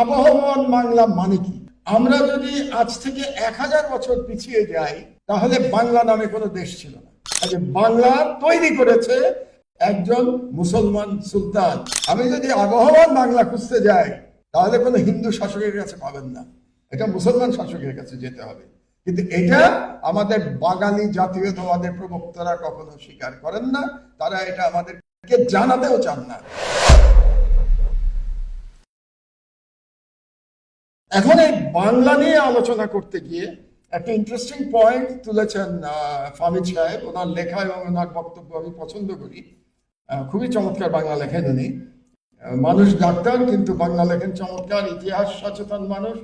আবহমান বাংলা মানে কি? আমরা যদি আজ থেকে এক হাজার বছর পিছিয়ে যাই, তাহলে বাংলা নামে কোনো দেশ ছিল না। বাংলা তৈরি করেছে একজন মুসলমান সুলতান। আমি যদি আবহমান বাংলা খুঁজতে যাই, তাহলে কোনো হিন্দু শাসকের কাছে পাবেন না। এটা মুসলমান শাসকের কাছে যেতে হবে। কিন্তু এটা আমাদের বাঙালি জাতীয়তাবাদের প্রবক্তারা কখনো স্বীকার করেন না। তারা এটা আমাদেরকে জানাতেও চান না। এখন এই বাংলা নিয়ে আলোচনা করতে গিয়ে একটা ইন্টারেস্টিং পয়েন্ট তুলেছেন ফামিদ সাহেব। ওনার লেখা এবং ওনার বক্তব্য আমি পছন্দ করি। খুবই চমৎকার বাংলা লেখেন উনি। মানুষ ডাক্তার, কিন্তু বাংলা লেখেন চমৎকার। ইতিহাস সচেতন মানুষ।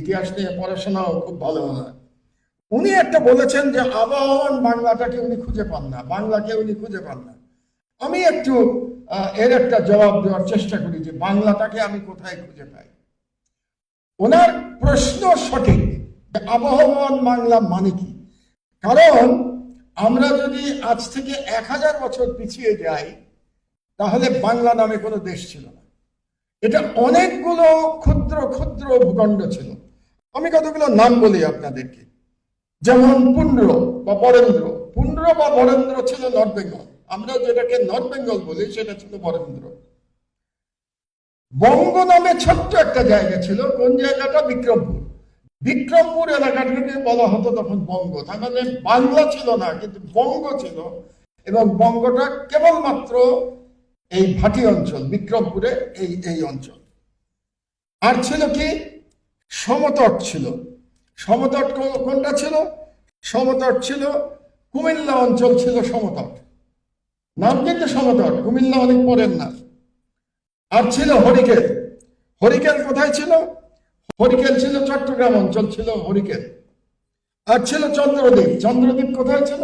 ইতিহাস নিয়ে পড়াশোনাও খুব ভালো হয়। উনি একটা বলেছেন যে আবহমান বাংলাটাকে উনি খুঁজে পান না। বাংলাকে উনি খুঁজে পান না। আমি একটু এর একটা জবাব দেওয়ার চেষ্টা করি যে, বাংলাটাকে আমি কোথায় খুঁজে পাই? ওনার প্রশ্ন সঠিক। আবহমান বাংলা মানে কি? কারণ আমরা যদি আজ থেকে এক হাজার বছর পিছিয়ে যাই, তাহলে বাংলা নামে কোনো দেশ ছিল না। এটা অনেকগুলো ক্ষুদ্র ক্ষুদ্র ভূখণ্ড ছিল। আমি কতগুলো নাম বলি আপনাদেরকে? যেমন পুন্ড্র বা বরেন্দ্র। পুন্ড্র বা বরেন্দ্র ছিল নর্থ বেঙ্গল। আমরা যেটাকে নর্থ বেঙ্গল বলি, সেটা ছিল বরেন্দ্র। বঙ্গ নামে ছোট্ট একটা জায়গা ছিল, কোন জায়গাটা? বিক্রমপুর। বিক্রমপুর এলাকাটাকে বলা হতো তখন বঙ্গ। তার মানে বাংলা ছিল না, কিন্তু বঙ্গ ছিল। এবং বঙ্গটা কেবলমাত্র এই ভাটি অঞ্চল, বিক্রমপুরে এই এই অঞ্চল। আর ছিল কি? সমতট ছিল। সমতট কোনটা ছিল? সমতট ছিল, কুমিল্লা অঞ্চল ছিল সমতট। নাম কিন্তু সমতট, কুমিল্লা অনেক পরের না আর ছিল হরিকেল। হরিকেল কোথায় ছিল? হরিকেল ছিল চট্টগ্রাম অঞ্চল ছিল হরিকেল। আর ছিল চন্দ্রদ্বীপ। চন্দ্রদ্বীপ কোথায় ছিল?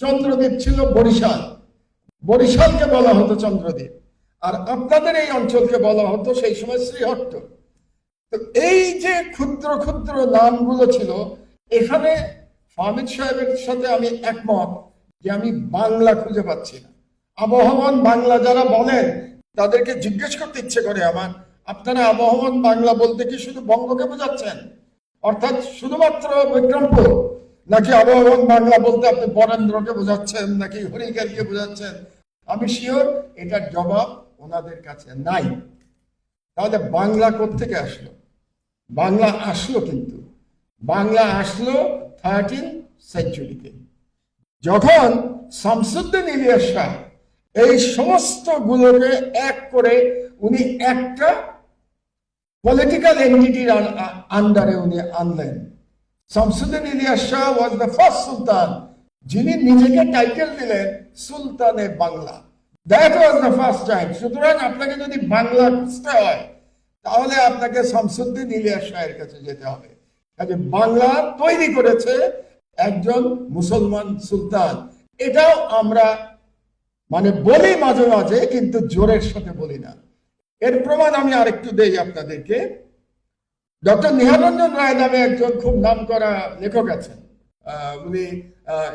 চন্দ্রদ্বীপ ছিল বরিশাল। বরিশালকে বলা হতো চন্দ্রদ্বীপ। আর আপনাদের এই অঞ্চলকে বলা হতো সেই সময় শ্রীহট্ট। তো এই যে ক্ষুদ্র ক্ষুদ্র নামগুলো ছিল, এখানে ফামিদ সাহেবের সাথে আমি একমত যে আমি বাংলা খুঁজে পাচ্ছি না। আবহমান বাংলা যারা বলেন তাদেরকে জিজ্ঞেস করতে ইচ্ছে করে আমার, আপনারা আবহমান বাংলা বলতে কি শুধু বঙ্গকে বোঝাচ্ছেন? অর্থাৎ শুধুমাত্র বিক্রমপুর? নাকি আবহমান বাংলা বলতে আপনি বরেন্দ্রকে বোঝাচ্ছেন, নাকি হরিকেলকে বোঝাচ্ছেন? আমি শিওর এটার জবাব ওনাদের কাছে নাই। তাহলে বাংলা থেকে আসলো? বাংলা আসলো কিন্তু। বাংলা আসলো থার্টিন সেঞ্চুরিতে যখন শামসুদ্দিন ইলিয়াস শাহ এই সমস্ত গুলোকে এক করে উনি একটা পলিটিক্যাল এন্টিটির আন্ডারে উনি আনলেন। Shamsuddin Ilyas Shah was the first sultan, যিনি নিজেকে টাইটেল দিলেন সুলতানে Bangla. That was the first time সুতরাং আপনাকে যদি বাংলা খুঁজতে হয়, তাহলে আপনাকে শামসুদ্দিন ইলিয়াস শাহের কাছে যেতে হবে। কাজে বাংলা তৈরি করেছে একজন মুসলমান সুলতান। এটাও আমরা মানে বলি মাঝে মাঝে, কিন্তু জোরের সাথে বলি না। এর প্রমাণ আমি আরেকটু দেই আপনাদেরকে। ডক্টর নিহারঞ্জন রায় নামে একজন খুব নাম করা লেখক আছেন। উনি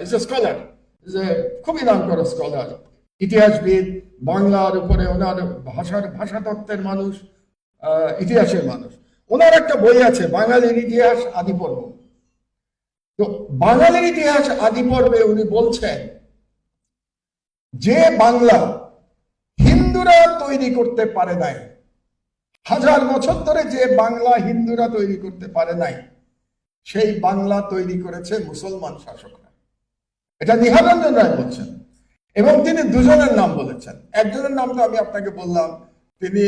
ইজ এ স্কলার এ খুবই নাম করা স্কলার ইতিহাসবিদ, বাংলার উপরে ওনার ভাষার, ভাষাতত্ত্বের মানুষ ইতিহাসের মানুষ। ওনার একটা বই আছে, বাঙালির ইতিহাস আদি পর্ব। তো বাঙালির ইতিহাস আদি পর্বে উনি বলছেন যে বাংলা হিন্দুরা তৈরি করতে পারে নাই, হাজার বছর ধরে যে বাংলা হিন্দুরা তৈরি করতে পারে নাই, সেই বাংলা তৈরি করেছে মুসলমান শাসকরা। এটা নিহারঞ্জন রায় বলছেন এবং তিনি দুজনের নাম বলেছেন। একজনের নাম তো আমি আপনাকে বললাম, তিনি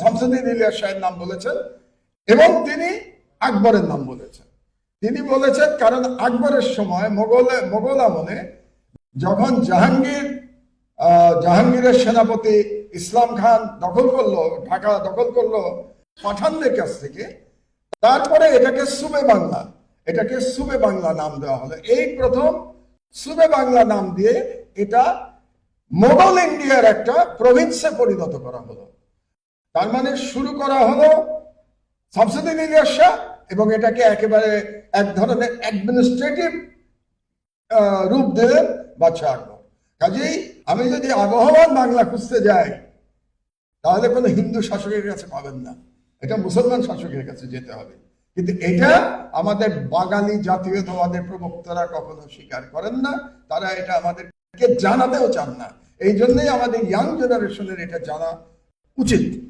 শামসুদ্দিন ইলিয়াস শাহের নাম বলেছেন এবং তিনি আকবরের নাম বলেছেন। তিনি বলেছেন, কারণ আকবরের সময় মোগল মোগল আমলে যখন জাহাঙ্গীর জাহাঙ্গীরের সেনাপতি ইসলাম খান দখল করল, ঢাকা দখল করল পাঠানদের কাছ থেকে। তারপরে এটাকে সুবে বাংলা, এটাকে সুবে বাংলা নাম দেওয়া হলো। এই প্রথম সুবে বাংলা নাম দিয়ে এটা মোগল ইন্ডিয়ার একটা প্রভিন্সে পরিণত করা হলো। তার মানে শুরু করা হলো শামসুদ্দিন ইলিয়াস এবং এটাকে একেবারে এক ধরনের অ্যাডমিনিস্ট্রেটিভ রূপ দিলেন বাদশাহ আকবর। কাজেই আমি যদি আবহমান বাংলা খুঁজতে যাই, তাহলে কোনো হিন্দু শাসকের কাছে পাবেন না। এটা মুসলমান শাসকের কাছে যেতে হবে। কিন্তু এটা আমাদের বাঙালি জাতীয়তাবাদের প্রবক্তারা কখনো স্বীকার করেন না। তারা এটা আমাদেরকে জানাতেও চান না। এই জন্যই আমাদের ইয়াং জেনারেশনের এটা জানা উচিত।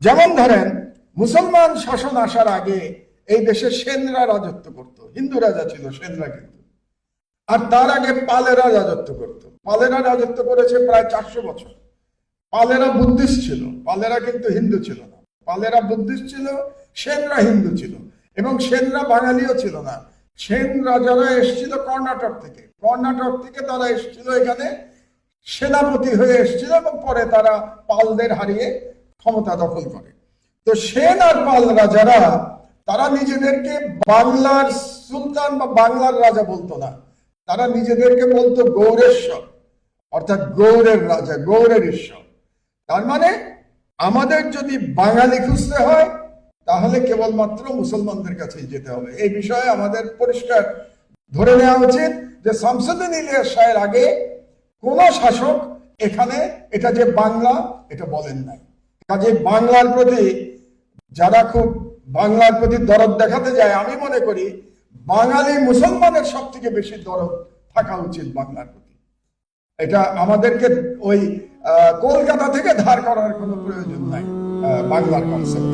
যেমন ধরেন, মুসলমান শাসন আসার আগে এই দেশে সেনরা রাজত্ব করত। হিন্দু রাজা ছিল, সেনরা কিন্তু। আর তার আগে পালেরা রাজত্ব করত। পালেরা রাজত্ব করেছে প্রায় চারশো বছর। পালেরা বুদ্ধিস্ট ছিল, পালেরা কিন্তু হিন্দু ছিল না। পালেরা বুদ্ধিস্ট ছিল, সেনরা হিন্দু ছিল এবং সেনরা বাঙালিও ছিল না। সেন রাজারা এসেছিল কর্ণাটক থেকে। কর্ণাটক থেকে তারা এসেছিল এখানে, সেনাপতি হয়ে এসেছিল এবং পরে তারা পালদের হারিয়ে ক্ষমতা দখল করে। তো সেন আর পাল রাজারা, তারা নিজেদেরকে বাংলার সুলতান বা বাংলার রাজা বলতো না। তারা নিজেদেরকে বলতো গৌরেশ্বর। অর্থাৎ গৌরের রাজা গৌরের ঈশ্বর। তার মানে আমাদের যদি বাঙালি খুঁজতে হয়, তাহলে কেবলমাত্র মুসলমানদের কাছে যেতে হবে। এই বিষয়ে আমাদের পরিষ্কার ধরে নেওয়া উচিত যে শামসুদ্দিন ইলিয়াস শাহের আগে কোন শাসক এখানে এটা যে বাংলা, এটা বলেন নাই। কাজে বাংলার প্রতি যারা খুব বাংলার প্রতি দরদ দেখাতে যায়, আমি মনে করি বাঙালি মুসলমানের সব থেকে বেশি দরদ থাকা উচিত বাংলার প্রতি। এটা আমাদেরকে ওই কলকাতা থেকে ধার করার কোনো প্রয়োজন নাই বাংলার কনসেপ্ট